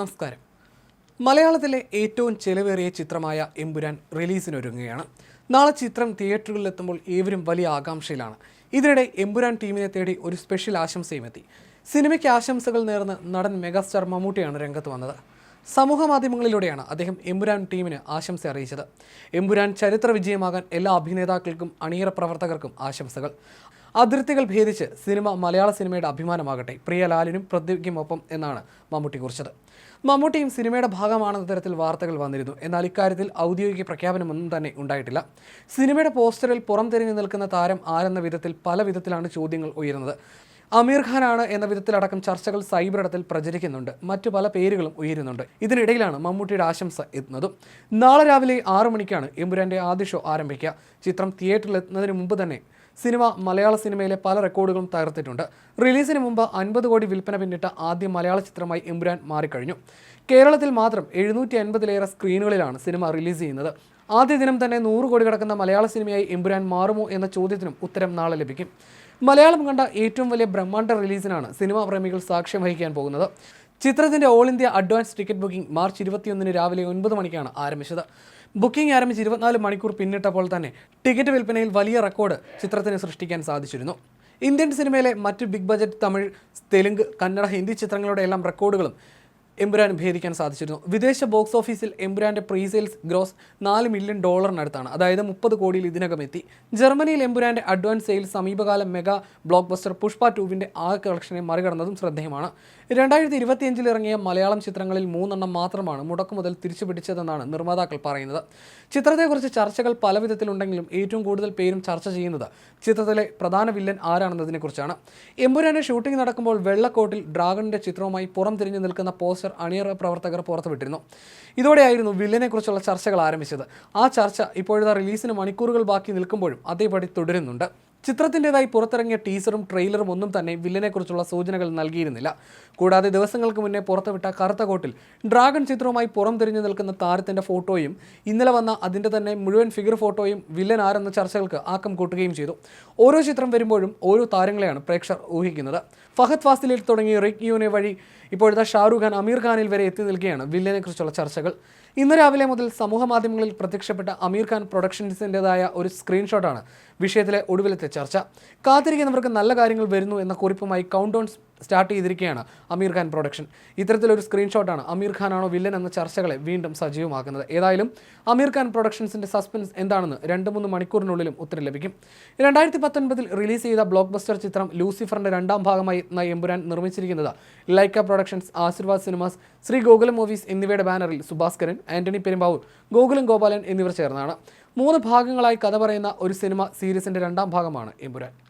നമസ്കാരം. മലയാളത്തിലെ ഏറ്റവും ചെലവേറിയ ചിത്രമായ എമ്പുരാൻ റിലീസിനൊരുങ്ങുകയാണ്. നാളെ ചിത്രം തിയേറ്ററുകളിലെത്തുമ്പോൾ ഏവരും വലിയ ആകാംക്ഷയിലാണ്. ഇതിനിടെ എമ്പുരാൻ ടീമിനെ തേടി ഒരു സ്പെഷ്യൽ ആശംസയും എത്തി സിനിമയ്ക്ക് ആശംസകൾ നേർന്ന് നടൻ മെഗാസ്റ്റാർ മമ്മൂട്ടിയാണ് രംഗത്ത് വന്നത്. സമൂഹ മാധ്യമങ്ങളിലൂടെയാണ് അദ്ദേഹം എമ്പുരാൻ ടീമിന് ആശംസ അറിയിച്ചത്. എമ്പുരാൻ ചരിത്ര വിജയമാകാൻ എല്ലാ അഭിനേതാക്കൾക്കും അണിയറ പ്രവർത്തകർക്കും ആശംസകൾ. അതിർത്തികൾ ഭേദിച്ച് സിനിമ മലയാള സിനിമയുടെ അഭിമാനമാകട്ടെ. പ്രിയ ലാലിനും പൃഥ്വിക്കുമൊപ്പം എന്നാണ് മമ്മൂട്ടി കുറിച്ചത്. മമ്മൂട്ടിയും സിനിമയുടെ ഭാഗമാണെന്ന തരത്തിൽ വാർത്തകൾ വന്നിരുന്നു. എന്നാൽ ഇക്കാര്യത്തിൽ ഔദ്യോഗിക പ്രഖ്യാപനമൊന്നും തന്നെ ഉണ്ടായിട്ടില്ല. സിനിമയുടെ പോസ്റ്ററിൽ പുറം തിരിഞ്ഞു നിൽക്കുന്ന താരം ആരെന്ന വിധത്തിൽ പല വിധത്തിലാണ് ചോദ്യങ്ങൾ ഉയരുന്നത്. അമീർ ഖാനാണ് എന്ന വിധത്തിലടക്കം ചർച്ചകൾ സൈബറിടത്തിൽ പ്രചരിക്കുന്നുണ്ട്. മറ്റു പല പേരുകളും ഉയരുന്നുണ്ട്. ഇതിനിടയിലാണ് മമ്മൂട്ടിയുടെ ആശംസ എത്തുന്നതും. നാളെ രാവിലെ ആറു മണിക്കാണ് എമ്പുരാന്റെ ആദ്യ ഷോ ആരംഭിക്കുക. ചിത്രം തിയേറ്ററിൽ എത്തുന്നതിന് മുമ്പ് തന്നെ സിനിമ മലയാള സിനിമയിലെ പല റെക്കോർഡുകളും തകർത്തിട്ടുണ്ട്. റിലീസിന് മുമ്പ് അൻപത് കോടി വിൽപ്പന പിന്നിട്ട ആദ്യ മലയാള ചിത്രമായി എമ്പുരാൻ മാറിക്കഴിഞ്ഞു. കേരളത്തിൽ മാത്രം എഴുന്നൂറ്റി അൻപതിലേറെ സ്ക്രീനുകളിലാണ് സിനിമ റിലീസ് ചെയ്യുന്നത്. ആദ്യ ദിനം തന്നെ നൂറ് കോടി കടക്കുന്ന മലയാള സിനിമയായി എമ്പുരാൻ മാറുമോ എന്ന ചോദ്യത്തിനും ഉത്തരം നാളെ ലഭിക്കും. മലയാളം കണ്ട ഏറ്റവും വലിയ ബ്രഹ്മാണ്ഡ റിലീസിനാണ് സിനിമാ പ്രേമികൾ സാക്ഷ്യം വഹിക്കാൻ പോകുന്നത്. ചിത്രത്തിന്റെ all India advance ticket booking March ഇരുപത്തിയൊന്നിന് രാവിലെ ഒൻപത് മണിക്കാണ് ആരംഭിച്ചത്. ബുക്കിംഗ് ആരംഭിച്ച് ഇരുപത്തിനാല് മണിക്കൂർ പിന്നിട്ടപ്പോൾ തന്നെ ടിക്കറ്റ് വിൽപ്പനയിൽ വലിയ റെക്കോർഡ് ചിത്രത്തിന് സൃഷ്ടിക്കാൻ സാധിച്ചിരുന്നു. ഇന്ത്യൻ സിനിമയിലെ മറ്റ് ബിഗ് ബജറ്റ് തമിഴ് തെലുങ്ക് കന്നഡ ഹിന്ദി ചിത്രങ്ങളുടെ എല്ലാം റെക്കോർഡുകളും എമ്പുരാൻ ഭേദിക്കാൻ സാധിച്ചിരുന്നു. വിദേശ ബോക്സ് ഓഫീസിൽ എംബുരാന്റെ പ്രീസെയിൽസ് ഗ്രോസ് നാല് മില്യൺ ഡോളറിനടുത്താണ്. അതായത് മുപ്പത് കോടിയിൽ ഇതിനകം എത്തി. ജർമ്മനിയിൽ എംബുരാന്റെ അഡ്വാൻസ് സെയിൽ സമീപകാല മെഗാ ബ്ലോക്ക് ബസ്റ്റർ പുഷ്പ ടൂവിന്റെ ആകെ കളക്ഷനെ മറികടന്നതും ശ്രദ്ധേയമാണ്. രണ്ടായിരത്തി ഇരുപത്തിയഞ്ചിൽ ഇറങ്ങിയ മലയാളം ചിത്രങ്ങളിൽ മൂന്നെണ്ണം മാത്രമാണ് മുടക്കുമുതൽ തിരിച്ചു പിടിച്ചതെന്നാണ് നിർമ്മാതാക്കൾ പറയുന്നത്. ചിത്രത്തെക്കുറിച്ച് ചർച്ചകൾ പലവിധത്തിലുണ്ടെങ്കിലും ഏറ്റവും കൂടുതൽ പേരും ചർച്ച ചെയ്യുന്നത് ചിത്രത്തിലെ പ്രധാന വില്ലൻ ആരാണെന്നതിനെക്കുറിച്ചാണ്. എംബുരാന്റെ ഷൂട്ടിംഗ് നടക്കുമ്പോൾ വെള്ളക്കോട്ടിൽ ഡ്രാഗണിന്റെ ചിത്രവുമായി പുറം തിരിഞ്ഞു നിൽക്കുന്ന പോസ്റ്റർ അണിയറ പ്രവർത്തകർ പുറത്തുവിട്ടിരുന്നു. ഇതോടെയായിരുന്നു വില്ലനെക്കുറിച്ചുള്ള ചർച്ചകൾ ആരംഭിച്ചത്. ആ ചർച്ച ഇപ്പോഴത്തെ റിലീസിന് മണിക്കൂറുകൾ ബാക്കി നിൽക്കുമ്പോഴും അതേപടി തുടരുന്നുണ്ട്. ചിത്രത്തിന്റെതായി പുറത്തിറങ്ങിയ ടീസറും ട്രെയിലറും ഒന്നും തന്നെ വില്ലനെക്കുറിച്ചുള്ള സൂചനകൾ നൽകിയിരുന്നില്ല. കൂടാതെ ദിവസങ്ങൾക്ക് മുന്നേ പുറത്തുവിട്ട കറുത്ത കോട്ടിൽ ഡ്രാഗൺ ചിത്രവുമായി പുറം തിരിഞ്ഞു നിൽക്കുന്ന താരത്തിന്റെ ഫോട്ടോയും ഇന്നലെ വന്ന അതിന്റെ തന്നെ മുഴുവൻ ഫിഗർ ഫോട്ടോയും വില്ലൻ ആരെന്ന ചർച്ചകൾക്ക് ആക്കം കൂട്ടുകയും ചെയ്തു. ഓരോ ചിത്രം വരുമ്പോഴും ഓരോ താരങ്ങളെയാണ് പ്രേക്ഷകർ ഊഹിക്കുന്നത്. ഫഹദ് ഫാസിലിൽ തുടങ്ങി റിക് യൂനെ വഴി ഇപ്പോഴത്തെ ഷാറുഖ് ഖാൻ അമീർ ഖാനിൽ വരെ എത്തി നിൽക്കുകയാണ് വില്ലനെക്കുറിച്ചുള്ള ചർച്ചകൾ. ഇന്ന് രാവിലെ മുതൽ സമൂഹ മാധ്യമങ്ങളിൽ പ്രത്യക്ഷപ്പെട്ട അമീർ ഖാൻ പ്രൊഡക്ഷൻസിന്റെതായ ഒരു സ്ക്രീൻഷോട്ടാണ് വിഷയത്തിലെ ഒടുവിലത്തെ ചർച്ച. കാത്തിരിക്കുന്നവർക്ക് നല്ല കാര്യങ്ങൾ വരുന്നു എന്ന കുറിപ്പുമായി കൗണ്ട് ഡൗൺ സ്റ്റാർട്ട് ചെയ്തിരിക്കുകയാണ് അമീർ ഖാൻ പ്രൊഡക്ഷൻ. ഇത്തരത്തിലൊരു സ്ക്രീൻഷോട്ടാണ് അമീർ ഖാനാണോ വില്ലൻ എന്ന ചർച്ചകളെ വീണ്ടും സജീവമാക്കുന്നത്. ഏതായാലും അമീർ ഖാൻ പ്രൊഡക്ഷൻസിന്റെ സസ്പെൻസ് എന്താണെന്ന് രണ്ട് മൂന്ന് മണിക്കൂറിനുള്ളിലും ഉത്തരം ലഭിക്കും. രണ്ടായിരത്തി പത്തൊൻപതിൽ റിലീസ് ചെയ്ത ബ്ലോക്ക് ബസ്റ്റർ ചിത്രം ലൂസിഫറിന്റെ രണ്ടാം ഭാഗമായി എന്ന എമ്പുരാൻ നിർമ്മിച്ചിരിക്കുന്നത് Lyca productions Aashirvad cinemas Sree Gokulam movies എന്നിവയുടെ ബാനറിൽ സുഭാസ്കരൻ ആന്റണി പെരുമ്പാവൂർ ഗോകുലം ഗോപാലൻ എന്നിവർ ചേർന്നാണ്. മൂന്ന് ഭാഗങ്ങളായി കഥ പറയുന്ന ഒരു സിനിമ സീരീസിന്റെ രണ്ടാം ഭാഗമാണ് എമ്പുരാൻ.